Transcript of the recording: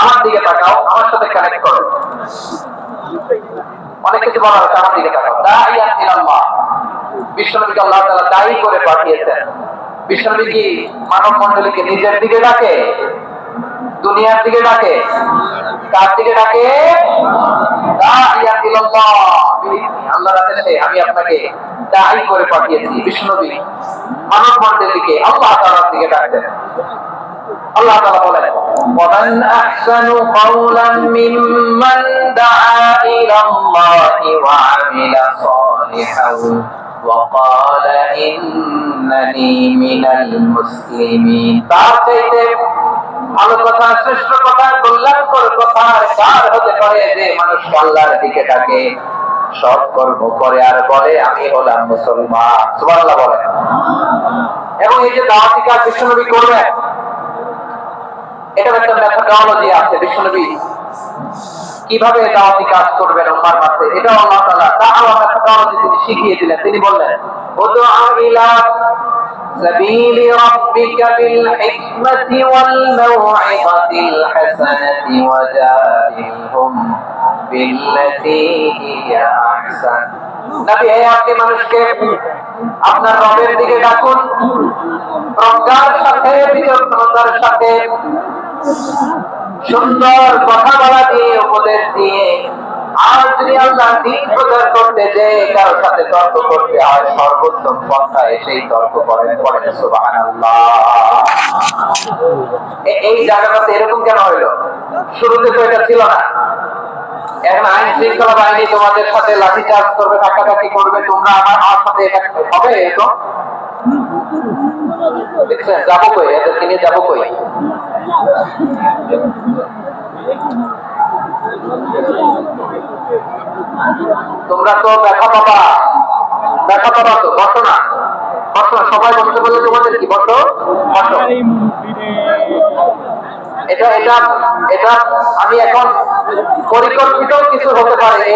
আমার দিকে তাকাও, আমার সাথে কানেক্ট করো। অনেক কিছু বলা হচ্ছে আমার দিকে তাকাও। দাঁড়িয়ে ইলাল্লাহ বিশ্বনবীকে আল্লাহ তাআলা দায়ী করে পাঠিয়েছেন। বিশ্বনবী কি মানব মণ্ডলীকে নিজের দিকে ডাকে? দুনিয়ার দিকে ডাকে? কার দিকে ডাকে? আল্লাহর আদেশে আমি আপনাকে দায়ী করে পাঠিয়েছি বিষ্ণুনবী মানব মণ্ডলীকে আল্লাহ তাআলার দিকে ডাকতেন আল্লাহ তাআলা বলেন ومن أحسن قولا ممن دعا إلى الله وعمل صالحا وقال إنني من المسلمين তার চাইতে ভালো কথা শ্রেষ্ঠ কথা কল্যাণকর কথা আর কার হতে পারে যে মানুষ আল্লাহর দিকে ডাকে সৎ কর্ম করে আর বলে আমি হলাম মুসলমান সুবহানাল্লাহ বলে এবং এই যে দাওয়াতি কাজ বিশ্বনবী করবেন এটার একটা মেথোডোলজি আছে বিশ্বনবী কিভাবে দাওয়াতি কাজ করবেন উম্মার মাঝে এটাও আল্লাহ তাআলা দাওয়া মেথোডোলজি তিনি শিখিয়ে দিলেন তিনি বললেন উদউ ইলা سبيل ربك بالحكمة والموعظة الحسنة وجادلهم بالتي هي أحسن নবী হে আপনি মানুষকে আপনার রবের দিকে ডাকুন প্রজ্ঞার সাথে বিচক্ষণতার সাথে সুন্দর কথা বলা দিয়ে, উপদেশ দিয়ে, আর যদি আল্লাহ দিন প্রচার করতে যে কারোর সাথে তর্ক করতে হয়, সর্বোত্তম পন্থায় সেই তর্ক করেন করেন সুবহানাল্লাহ। এই জায়গাটাতে এরকম কেন হইল? শুরুতে তো এটা ছিল না। এখন আইন শৃঙ্খলা বাহিনী তোমাদের সাথে লাঠি চার্জ করবে কাটাকাটি করবে, তোমরা আমার আমার সাথে এটা হবে এরকম? দেখছেন? যাব কই? এদেরকে নিয়ে যাব কই? তোমরা তো দেখা পাবা। দেখা পাবা তো, বসো না। বসো, সবাই বসতে বললে তোমাদের কি? বসো বসো। এটা এটা এটা আমি এখন পরিকল্পিত কিছু হতে পারে